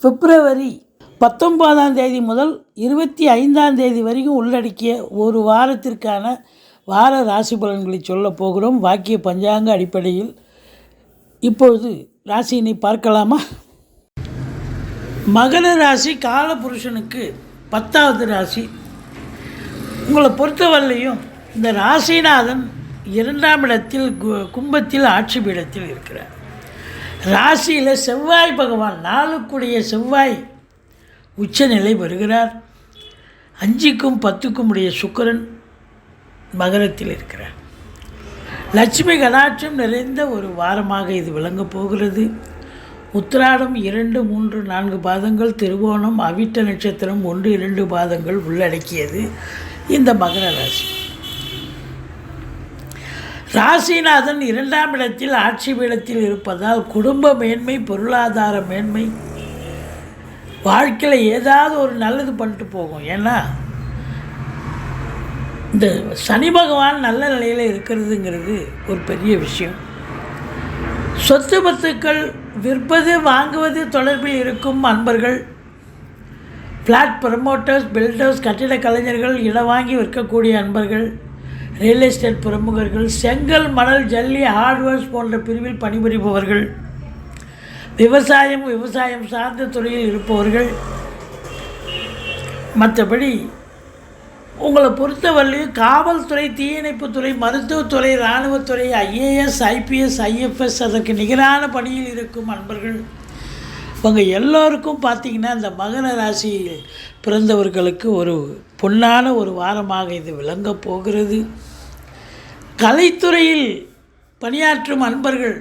பிப்ரவரி பத்தொன்பதாம் தேதி முதல் இருபத்தி ஐந்தாம் தேதி வரைக்கும் உள்ளடக்கிய ஒரு வாரத்திற்கான வார ராசி பலன்களை சொல்ல போகிறோம். வாக்கிய பஞ்சாங்க அடிப்படையில் இப்பொழுது ராசியினை பார்க்கலாமா? மகர ராசி காலபுருஷனுக்கு பத்தாவது ராசி. உங்களை பொறுத்தவரையிலையும் இந்த ராசிநாதன் இரண்டாம் இடத்தில் கு- கும்பத்தில் ஆட்சி பீடத்தில் இருக்கிறார். ராசியில் செவ்வாய் பகவான் நாளுக்குடைய செவ்வாய் உச்சநிலை வருகிறார் அஞ்சுக்கும் பத்துக்கும் உடைய சுக்கிரன் மகரத்தில் இருக்கிறார். லட்சுமி கடாட்சம் நிறைந்த ஒரு வாரமாக இது விளங்கப் போகிறது. உத்திராடம் இரண்டு மூன்று நான்கு பாதங்கள் திருவோணம் அவிட்ட நட்சத்திரம் ஒன்று இரண்டு பாதங்கள் உள்ளடக்கியது இந்த மகர ராசி. ராசிநாதன் இரண்டாம் இடத்தில் ஆட்சி பீடத்தில் இருப்பதால் குடும்ப மேன்மை பொருளாதார மேன்மை வாழ்க்கையில் ஏதாவது ஒரு நல்லது பண்ணிட்டு போகும். ஏன்னா இந்த சனி பகவான் நல்ல நிலையில் இருக்கிறதுங்கிறது ஒரு பெரிய விஷயம். சொத்து பத்துக்கள் விற்பது வாங்குவது தொடர்பில் இருக்கும் அன்பர்கள் ஃப்ளாட் ப்ரமோட்டர்ஸ் பில்டர்ஸ் கட்டிட கலைஞர்கள் இடம் வாங்கி விற்கக்கூடிய அன்பர்கள் ரியல் எஸ்டேட் பிரமுகர்கள் செங்கல் மணல் ஜல்லி ஹார்ட்வேர்ஸ் போன்ற பிரிவில் பணிபுரிபவர்கள் விவசாயம் விவசாயம் சார்ந்த துறையில் இருப்பவர்கள். மற்றபடி உங்களை பொறுத்தவரையிலும் காவல்துறை தீயணைப்புத்துறை மருத்துவத்துறை இராணுவத்துறை ஐஏஎஸ் ஐபிஎஸ் ஐஎஃப்எஸ் அதற்கு நிகரான பணியில் இருக்கும் அன்பர்கள். இவங்க எல்லோருக்கும் பார்த்திங்கன்னா இந்த மகர ராசியில் பிறந்தவர்களுக்கு ஒரு பொன்னான ஒரு வாரமாக இது விளங்கப் போகிறது. கலைத்துறையில் பணியாற்றும் அன்பர்கள்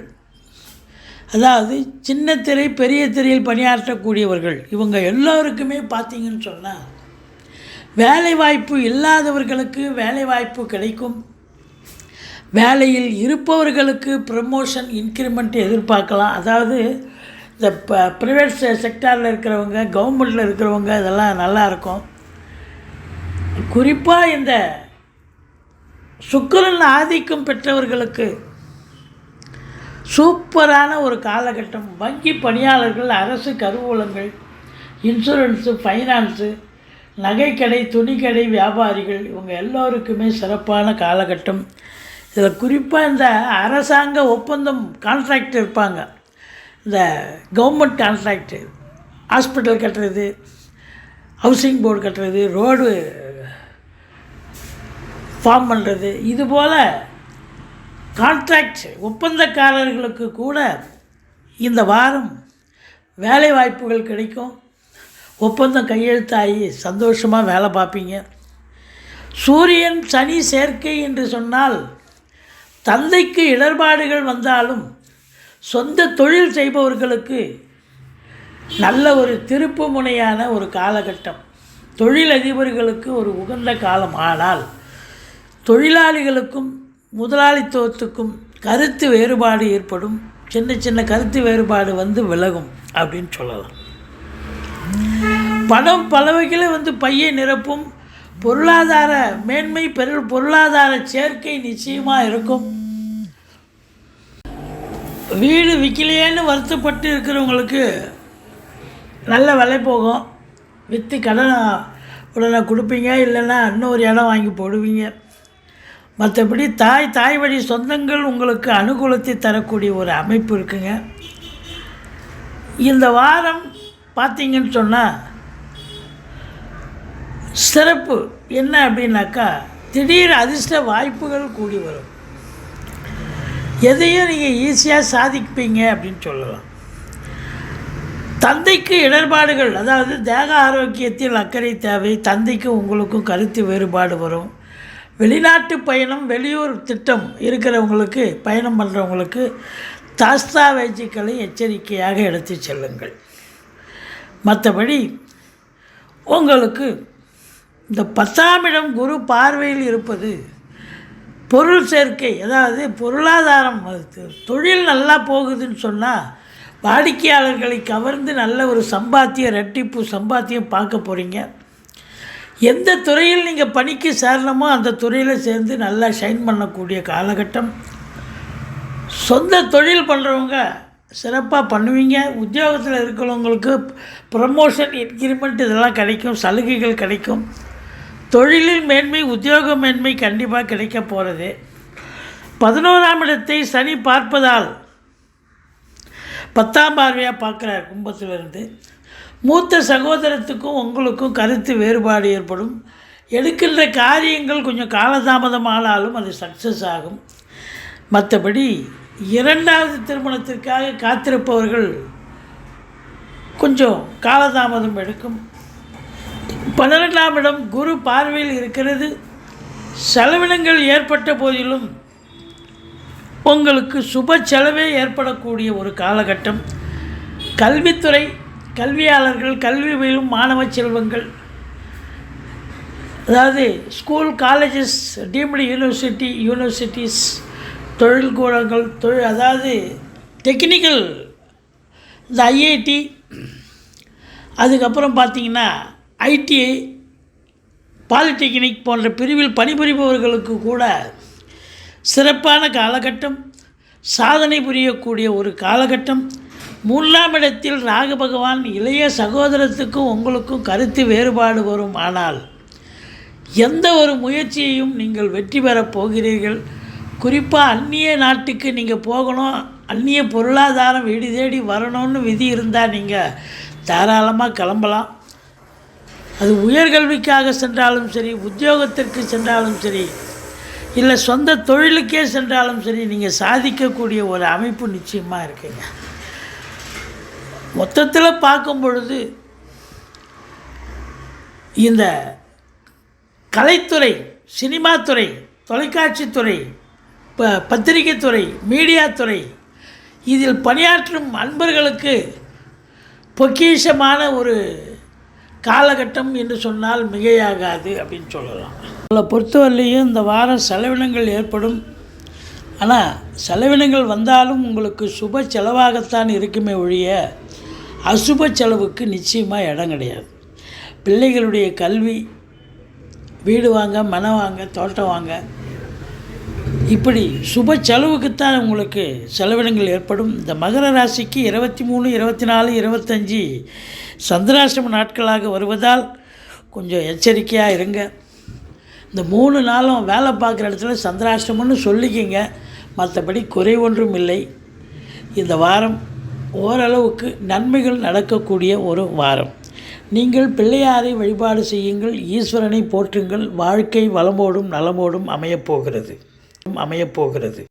அதாவது சின்ன திரை பெரிய திரையில் பணியாற்றக்கூடியவர்கள் இவங்க எல்லோருக்குமே பார்த்தீங்கன்னு சொன்னால் வேலைவாய்ப்பு இல்லாதவர்களுக்கு வேலைவாய்ப்பு கிடைக்கும். வேலையில் இருப்பவர்களுக்கு ப்ரமோஷன் இன்க்ரிமெண்ட் எதிர்பார்க்கலாம். அதாவது இந்த ப ப்ரைவேட் செக்டாரில் இருக்கிறவங்க கவர்மெண்ட்டில் இருக்கிறவங்க இதெல்லாம் நல்லாயிருக்கும் குறிப்பாக இந்த சுக்கரன் ஆதிக்கம் பெற்றவர்களுக்கு சூப்பரான ஒரு காலகட்டம். வங்கி பணியாளர்கள் அரசு கருவூலங்கள் இன்சூரன்ஸு ஃபைனான்ஸு நகைக்கடை துணிக்கடை வியாபாரிகள் இவங்க எல்லோருக்குமே சிறப்பான காலகட்டம். இதில் குறிப்பாக இந்த அரசாங்க ஒப்பந்தம் கான்ட்ராக்ட் இருப்பாங்க. இந்த கவர்மெண்ட் கான்ட்ராக்டு ஹாஸ்பிட்டல் கட்டுறது ஹவுசிங் போர்டு கட்டுறது ரோடு ஃபார்ம் பண்ணுறது இதுபோல் கான்ட்ராக்ட் ஒப்பந்தக்காரர்களுக்கு கூட இந்த வாரம் வேலை வாய்ப்புகள் கிடைக்கும். ஒப்பந்தம் கையெழுத்தாகி சந்தோஷமாக வேலை பார்ப்பீங்க. சூரியன் சனி சேர்க்கை என்று சொன்னால் தந்தைக்கு இடர்பாடுகள் வந்தாலும் சொந்த தொழில் செய்பவர்களுக்கு நல்ல ஒரு திருப்பு முனையான ஒரு காலகட்டம். தொழிலதிபர்களுக்கு ஒரு உகந்த காலம். ஆனால் தொழிலாளிகளுக்கும் முதலாளித்துவத்துக்கும் கருத்து வேறுபாடு ஏற்படும். சின்ன சின்ன கருத்து வேறுபாடு வந்து விலகும் அப்படின்னு சொல்லலாம். பணம் பல வகையில் வந்து பையை நிரப்பும். பொருளாதார மேன்மை பெரு பொருளாதார சேர்க்கை நிச்சயமாக இருக்கும். வீடு விற்கலையேன்னு வருத்தப்பட்டு இருக்கிறவங்களுக்கு நல்ல விலை போகும். விற்று கடன் உடனே கொடுப்பீங்க இல்லைன்னா இன்னொரு இடம் வாங்கி போடுவீங்க. மற்றபடி தாய் தாய் வழி சொந்தங்கள் உங்களுக்கு அனுகூலத்தை தரக்கூடிய ஒரு அமைப்பு இருக்குங்க. இந்த வாரம் பார்த்தீங்கன்னு சொன்னால் சிறப்பு என்ன அப்படின்னாக்கா திடீர் அதிர்ஷ்ட வாய்ப்புகள் கூடி வரும். எதையும் நீங்கள் ஈஸியாக சாதிப்பீங்க அப்படின்னு சொல்லலாம். தந்தைக்கு இடர்பாடுகள் அதாவது தேக ஆரோக்கியத்தில் அக்கறை தேவை தந்தைக்கும் உங்களுக்கும் கருத்து வேறுபாடு வரும். வெளிநாட்டு பயணம் வெளியூர் திட்டம் இருக்கிறவங்களுக்கு பயணம் பண்ணுறவங்களுக்கு தாஸ்தாவேஜுக்களை எச்சரிக்கையாக எடுத்து செல்லுங்கள். மற்றபடி உங்களுக்கு இந்த பத்தாம் இடம் குரு பார்வையில் இருப்பது பொருள் சேர்க்கை அதாவது பொருளாதாரம் தொழில் நல்லா போகுதுன்னு சொன்னால் வாடிக்கையாளர்களை கவர்ந்து நல்ல ஒரு சம்பாத்தியம் ரெட்டிப்பு சம்பாத்தியம் பார்க்க போகிறீங்க எந்த துறையில் நீங்கள் பணிக்கு சேரணுமோ அந்த துறையில் சேர்ந்து நல்லா ஷைன் பண்ணக்கூடிய காலகட்டம். சொந்த தொழில் பண்ணுறவங்க சிறப்பாக பண்ணுவீங்க. உத்தியோகத்தில் இருக்கிறவங்களுக்கு ப்ரமோஷன் இன்க்ரிமெண்ட் இதெல்லாம் கிடைக்கும். சலுகைகள் கிடைக்கும். தொழிலில் மேன்மை உத்தியோக மேன்மை கண்டிப்பாக கிடைக்க போகிறது பதினோராம் இடத்தை சனி பார்ப்பதால் பத்தாம் பார்வையாக பார்க்குறார் கும்பத்திலிருந்து. மூத்த சகோதரத்துக்கும் உங்களுக்கும் கருத்து வேறுபாடு ஏற்படும். எடுக்கின்ற காரியங்கள் கொஞ்சம் காலதாமதம் ஆனாலும் அது சக்ஸஸ் ஆகும். மற்றபடி இரண்டாவது திருமணத்திற்காக காத்திருப்பவர்கள் கொஞ்சம் காலதாமதம் எடுக்கும். பன்னிரெண்டாம் இடம் குரு பார்வையில் இருக்கிறது. செலவினங்கள் ஏற்பட்ட போதிலும் உங்களுக்கு சுப செலவே ஏற்படக்கூடிய ஒரு காலகட்டம். கல்வித்துறை கல்வியாளர்கள் கல்வி பயிலும் மாணவ செல்வங்கள். அதாவது school colleges deemed university universities தொழில்கூடங்கள் தொழில் அதாவது டெக்னிக்கல் இந்த ஐஐடி அதுக்கப்புறம் பார்த்தீங்கன்னா ஐடிஐ பாலிடெக்னிக் போன்ற பிரிவில் பணிபுரிபவர்களுக்கு கூட சிறப்பான காலகட்டம் சாதனை புரியக்கூடிய ஒரு காலகட்டம் மூன்றாம் இடத்தில் ராகு பகவான் இளைய சகோதரத்துக்கும் உங்களுக்கும் கருத்து வேறுபாடு வரும். ஆனால் எந்த ஒரு முயற்சியையும் நீங்கள் வெற்றி பெறப் போகிறீர்கள். குறிப்பாக அந்நிய நாட்டுக்கு நீங்கள் போகணும். அந்நிய பொருளாதாரம் வீடு தேடி வரணும்னு விதி இருந்தால் நீங்கள் தாராளமாக கிளம்பலாம். அது உயர்கல்விக்காக சென்றாலும் சரி உத்தியோகத்திற்கு சென்றாலும் சரி இல்லை சொந்த தொழிலுக்கே சென்றாலும் சரி நீங்கள் சாதிக்கக்கூடிய ஒரு அமைப்பு நிச்சயமாக இருக்குங்க. மொத்தத்தில் பார்க்கும் பொழுது இந்த கலைத்துறை சினிமாத்துறை தொலைக்காட்சித்துறை ப பத்திரிகைத்துறை மீடியாத்துறை இதில் பணியாற்றும் அன்பர்களுக்கு பொக்கிஷமான ஒரு காலகட்டம் என்று சொன்னால் மிகையாகாது அப்படின்னு சொல்லலாம். அதில் பொறுத்தவரையிலையும் இந்த வார செலவினங்கள் ஏற்படும். ஆனால் செலவினங்கள் வந்தாலும் உங்களுக்கு சுப செலவாகத்தான் இருக்குமே ஒழிய அசுப செலவுக்கு நிச்சயமாக இடம் கிடையாது. பிள்ளைகளுடைய கல்வி வீடு வாங்க மனம் வாங்க தோட்டம் வாங்க இப்படி சுப செலவுக்குத்தான் உங்களுக்கு செலவினங்கள் ஏற்படும். இந்த மகர ராசிக்கு இருபத்தி மூணு இருபத்தி நாலு இருபத்தஞ்சி சந்திராசிரம நாட்களாக வருவதால் கொஞ்சம் எச்சரிக்கையாக இருங்க. இந்த மூணு நாளும் வேலை பார்க்குற இடத்துல சந்திராஷ்டமம்னு சொல்லிக்கிங்க. மற்றபடி குறை ஒன்றும் இல்லை. இந்த வாரம் ஓரளவுக்கு நன்மைகள் நடக்கக்கூடிய ஒரு வாரம். நீங்கள் பிள்ளையாரை வழிபாடு செய்யுங்கள். ஈஸ்வரனை போற்றுங்கள். வாழ்க்கை வளமோடும் நலமோடும் அமையப்போகிறது அமையப்போகிறது